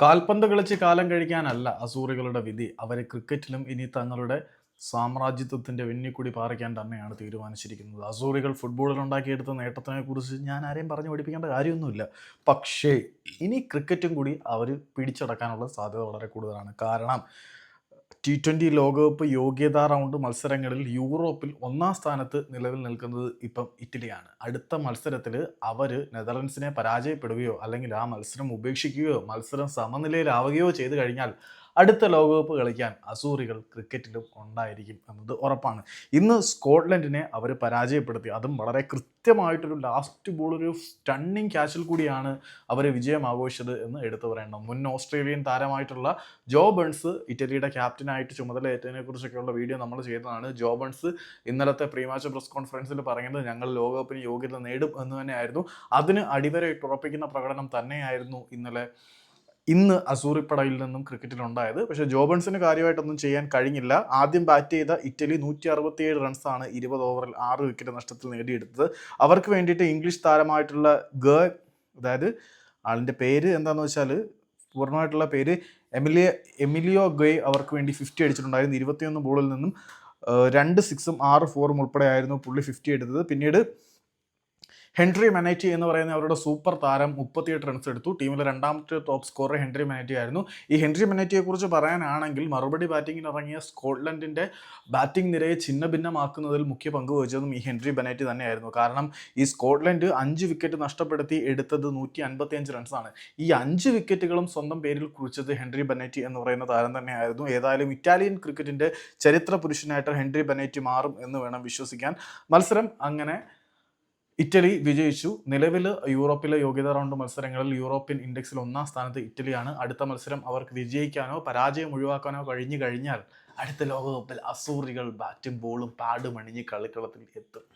കാൽപന്ത് കളിച്ച് കാലം കഴിക്കാനല്ല അസൂറികളുടെ വിധി. അവരെ ക്രിക്കറ്റിലും ഇനി തങ്ങളുടെ സാമ്രാജ്യത്വത്തിന്റെ വെന്നിക്കുടി പാറിക്കാൻ തന്നെയാണ് തീരുമാനിച്ചിരിക്കുന്നത്. അസൂറികൾ ഫുട്ബോളിൽ ഉണ്ടാക്കിയെടുത്ത നേട്ടത്തിനെ കുറിച്ച് ഞാൻ ആരെയും പറഞ്ഞു പഠിപ്പിക്കേണ്ട കാര്യമൊന്നുമില്ല. പക്ഷേ ഇനി ക്രിക്കറ്റും കൂടി അവർ പിടിച്ചടക്കാനുള്ള സാധ്യത വളരെ കൂടുതലാണ്. കാരണം ടി ട്വന്റി ലോകകപ്പ് യോഗ്യതാ റൗണ്ട് മത്സരങ്ങളിൽ യൂറോപ്പിൽ ഒന്നാം സ്ഥാനത്ത് നിലവിൽ നിൽക്കുന്നത് ഇപ്പം ഇറ്റലിയാണ്. അടുത്ത മത്സരത്തിൽ അവർ നെതർലൻഡ്സിനെ പരാജയപ്പെടുകയോ അല്ലെങ്കിൽ ആ മത്സരം ഉപേക്ഷിക്കുകയോ മത്സരം സമനിലയിലാവുകയോ ചെയ്തു കഴിഞ്ഞാൽ അടുത്ത ലോകകപ്പ് കളിക്കാൻ അസൂറികൾ ക്രിക്കറ്റിലും ഉണ്ടായിരിക്കും എന്നത് ഉറപ്പാണ്. ഇന്ന് സ്കോട്ട്ലൻഡിനെ അവർ പരാജയപ്പെടുത്തി. അതും വളരെ കൃത്യമായിട്ടൊരു ലാസ്റ്റ് ബോൾ ഒരു സ്റ്റണ്ണിങ് ക്യാച്ചിൽ കൂടിയാണ് അവർ വിജയം ആഘോഷിച്ചത് എന്ന് എടുത്തു പറയണം മുൻ ഓസ്ട്രേലിയൻ താരമായിട്ടുള്ള ജോ ബേൺസ് ഇറ്റലിയുടെ ക്യാപ്റ്റനായിട്ട് ചുമതലയേറ്റതിനെ കുറിച്ചൊക്കെയുള്ള വീഡിയോ നമ്മൾ ചെയ്തതാണ്. ജോ ബേൺസ് ഇന്നലത്തെ പ്രീമാച്ച് പ്രസ് കോൺഫറൻസിൽ പറയുന്നത് ഞങ്ങൾ ലോകകപ്പിന് യോഗ്യത നേടും എന്ന് തന്നെയായിരുന്നു. അതിന് അടിവരയിട്ട് ഉറപ്പിക്കുന്ന പ്രകടനം തന്നെയായിരുന്നു ഇന്നലെ ഇന്ന് അസൂറിപ്പടയിൽ നിന്നും ക്രിക്കറ്റിൽ ഉണ്ടായത്. പക്ഷേ ജോബൻസിന് കാര്യമായിട്ടൊന്നും ചെയ്യാൻ കഴിഞ്ഞില്ല. ആദ്യം ബാറ്റ് ചെയ്ത ഇറ്റലി നൂറ്റി അറുപത്തിയേഴ് റൺസാണ് ഇരുപത് ഓവറിൽ ആറ് വിക്കറ്റ് നഷ്ടത്തിൽ നേടിയെടുത്തത്. അവർക്ക് വേണ്ടിയിട്ട് ഇംഗ്ലീഷ് താരമായിട്ടുള്ള ഗ അതായത് ആളിന്റെ പേര് എന്താണെന്ന് വെച്ചാൽ പൂർണമായിട്ടുള്ള പേര് എമിലിയ എമിലിയോ ഗോയ് അവർക്ക് വേണ്ടി ഫിഫ്റ്റി അടിച്ചിട്ടുണ്ടായിരുന്നു. ഇരുപത്തിയൊന്ന് ബോളിൽ നിന്നും രണ്ട് സിക്സും ആറ് ഫോറും ഉൾപ്പെടെയായിരുന്നു പുള്ളി ഫിഫ്റ്റി എടുത്തത്. പിന്നീട് ഹെൻറി മെനൈറ്റി എന്ന് പറയുന്ന അവരുടെ സൂപ്പർ താരം മുപ്പത്തിയെട്ട് റൺസ് എടുത്തു. ടീമിലെ രണ്ടാമത്തെ ടോപ്പ് സ്കോറർ ഹെൻറി മെനൈറ്റി ആയിരുന്നു. ഈ ഹെൻറി മെനൈറ്റിയെക്കുറിച്ച് പറയാനാണെങ്കിൽ മറുപടി ബാറ്റിങ്ങിന് ഇറങ്ങിയ സ്കോട്ട്ലൻഡിന്റെ ബാറ്റിംഗ് നിരയെ ഛിന്ന ഭിന്നമാക്കുന്നതിൽ മുഖ്യ പങ്ക് വഹിച്ചതും ഈ ഹെൻറി ബെനൈറ്റി തന്നെയായിരുന്നു. കാരണം ഈ സ്കോട്ട്ലൻഡ് അഞ്ച് വിക്കറ്റ് നഷ്ടപ്പെടുത്തി എടുത്തത് നൂറ്റി അൻപത്തി അഞ്ച് റൺസാണ് ഈ അഞ്ച് വിക്കറ്റുകളും സ്വന്തം പേരിൽ കുറിച്ചത് ഹെൻറി ബെനൈറ്റി എന്ന് പറയുന്ന താരം തന്നെയായിരുന്നു. ഏതായാലും ഇറ്റാലിയൻ ക്രിക്കറ്റിന്റെ ചരിത്ര പുരുഷനായിട്ട് ഹെൻറി ബെനൈറ്റി മാറും എന്ന് വേണം വിശ്വസിക്കാൻ. മത്സരം അങ്ങനെ ഇറ്റലി വിജയിച്ചു. നിലവിൽ യൂറോപ്പിലെ യോഗ്യതാ റൗണ്ട് മത്സരങ്ങളിൽ യൂറോപ്യൻ ഇൻഡെക്സിൽ ഒന്നാം സ്ഥാനത്ത് ഇറ്റലിയാണ്. അടുത്ത മത്സരം അവർക്ക് വിജയിക്കാനോ പരാജയം ഒഴിവാക്കാനോ കഴിഞ്ഞു കഴിഞ്ഞാൽ അടുത്ത ലോകകപ്പിൽ അസൂറികൾ ബാറ്റും ബോളും പാടും അണിഞ്ഞ് കളിക്കളത്തിൽ എത്തും.